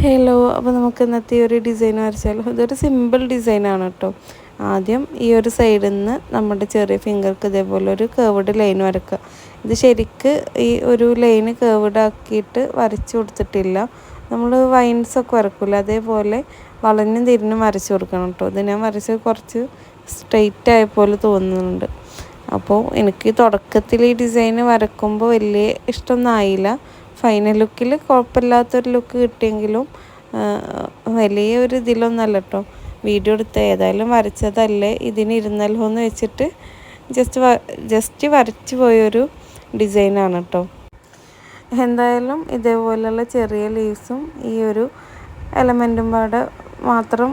Hello അപ്പോൾ നമുക്ക് ഇന്നത്തെ ഈ ഒരു ഡിസൈൻ വരച്ചാലോ ഇതൊരു സിമ്പിൾ ഡിസൈനാണ് കേട്ടോ ആദ്യം ഈ ഒരു സൈഡിൽ നിന്ന് നമ്മുടെ ചെറിയ ഫിംഗർക്ക് ഇതേപോലെ ഒരു കേവഡ് ലൈൻ വരക്കുക ഇത് ശരിക്ക് ഈ ഒരു ലൈൻ കേവഡ് ആക്കിയിട്ട് വരച്ചു കൊടുത്തിട്ടില്ല. നമ്മൾ വൈൻസൊക്കെ വരക്കില്ല അതേപോലെ വളഞ്ഞും തിരിഞ്ഞും വരച്ചു കൊടുക്കണം കേട്ടോ ഇത് ഞാൻ വരച്ച് കുറച്ച് സ്ട്രെയിറ്റ് ആയ പോലെ തോന്നുന്നുണ്ട്. അപ്പോൾ എനിക്ക് തുടക്കത്തിൽ ഈ ഡിസൈൻ വരക്കുമ്പോൾ വലിയ ഇഷ്ടമൊന്നും ആയില്ല ഫൈനൽ ലുക്കിൽ കുഴപ്പമില്ലാത്തൊരു ലുക്ക് കിട്ടിയെങ്കിലും വലിയ ഒരു ഇതിലൊന്നല്ല കേട്ടോ വീഡിയോ എടുത്ത് ഏതായാലും വരച്ചതല്ലേ? ഇതിന് ഇരുന്നല്ലോ എന്ന് വെച്ചിട്ട് ജസ്റ്റ് ജസ്റ്റ് വരച്ചു പോയൊരു ഡിസൈനാണ് കേട്ടോ എന്തായാലും ഇതേപോലെയുള്ള ചെറിയ ലീവ്സും ഈ ഒരു എലമെന്റും പാടെ മാത്രം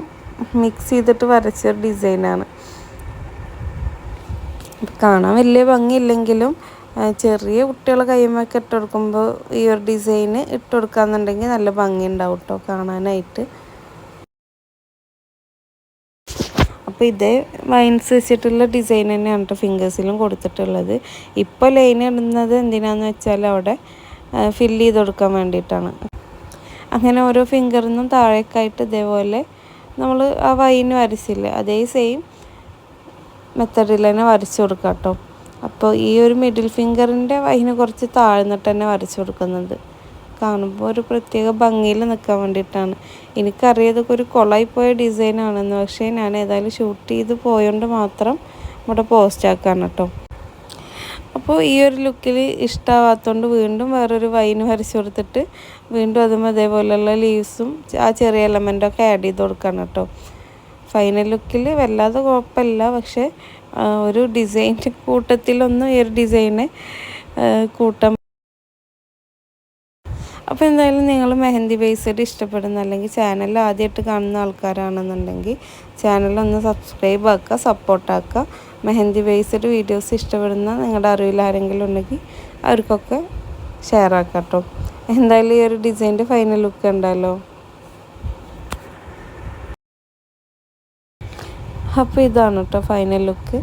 മിക്സ് ചെയ്തിട്ട് വരച്ച ഡിസൈനാണ്. കാണാൻ വലിയ ഭംഗിയില്ലെങ്കിലും ചെറിയ കുട്ടികളെ കൈമൊക്കെ ഇട്ട് കൊടുക്കുമ്പോൾ ഈ ഒരു ഡിസൈന് ഇട്ട് കൊടുക്കാന്നുണ്ടെങ്കിൽ നല്ല ഭംഗി ഉണ്ടാവും കേട്ടോ കാണാനായിട്ട്. അപ്പോൾ ഇതേ വൈൻസ് വെച്ചിട്ടുള്ള ഡിസൈൻ തന്നെയാണ് കേട്ടോ ഫിംഗേഴ്സിലും കൊടുത്തിട്ടുള്ളത്. ഇപ്പോൾ ലൈൻ ഇടുന്നത് എന്തിനാന്ന് വെച്ചാൽ അവിടെ ഫില്ല് ചെയ്ത് കൊടുക്കാൻ വേണ്ടിയിട്ടാണ്. അങ്ങനെ ഓരോ ഫിംഗറിൽ നിന്നും താഴേക്കായിട്ട് ഇതേപോലെ നമ്മൾ ആ വൈൻ വരച്ചില്ലേ അതേ സെയിം മെത്തഡിൽ തന്നെ വരച്ചു കൊടുക്കാം കേട്ടോ. അപ്പോൾ ഈ ഒരു മിഡിൽ ഫിംഗറിന്റെ വൈന് കുറച്ച് താഴ്ന്നിട്ട് തന്നെ വരച്ചു കൊടുക്കുന്നത് കാണുമ്പോൾ ഒരു പ്രത്യേക ഭംഗിയിൽ നിൽക്കാൻ വേണ്ടിയിട്ടാണ്. എനിക്കറിയാം ഇതൊക്കെ ഒരു കൊളായി പോയ ഡിസൈനാണെന്ന് പക്ഷേ ഞാൻ ഏതായാലും ഷൂട്ട് ചെയ്ത് പോയോണ്ട് മാത്രം ഇവിടെ പോസ്റ്റ് ആക്കാണ് കേട്ടോ. അപ്പോൾ ഈ ഒരു ലുക്കിൽ ഇഷ്ടമാവാത്തതുകൊണ്ട് വീണ്ടും വേറൊരു വൈന് വരച്ചു കൊടുത്തിട്ട് വീണ്ടും അതും അതേപോലെയുള്ള ലീവ്സും ആ ചെറിയ എലമെന്റൊക്കെ ആഡ് ചെയ്ത് കൊടുക്കണം കേട്ടോ. ഫൈനൽ ലുക്കിൽ വല്ലാതെ കുഴപ്പമില്ല. പക്ഷേ ഒരു ഡിസൈൻ കൂട്ടത്തിലൊന്നും ഈ ഒരു ഡിസൈനെ കൂട്ടം അപ്പോൾ എന്തായാലും നിങ്ങൾ മെഹന്തി ബേസ്ഡ് ഇഷ്ടപ്പെടുന്ന അല്ലെങ്കിൽ ചാനൽ ആദ്യമായിട്ട് കാണുന്ന ആൾക്കാരാണെന്നുണ്ടെങ്കിൽ ചാനലൊന്ന് സബ്സ്ക്രൈബ് ആക്കുക സപ്പോർട്ടാക്കുക മെഹന്തി ബേസ്ഡ് വീഡിയോസ് ഇഷ്ടപ്പെടുന്ന നിങ്ങളുടെ അറിവിൽ ആരെങ്കിലും ഉണ്ടെങ്കിൽ അവർക്കൊക്കെ ഷെയർ ആക്കാം കേട്ടോ. എന്തായാലും ഈ ഒരു ഡിസൈന്റെ ഫൈനൽ ലുക്ക് ഉണ്ടല്ലോ അപ്പോൾ ഇതാണ് കേട്ടോ ഫൈനൽ ലുക്ക്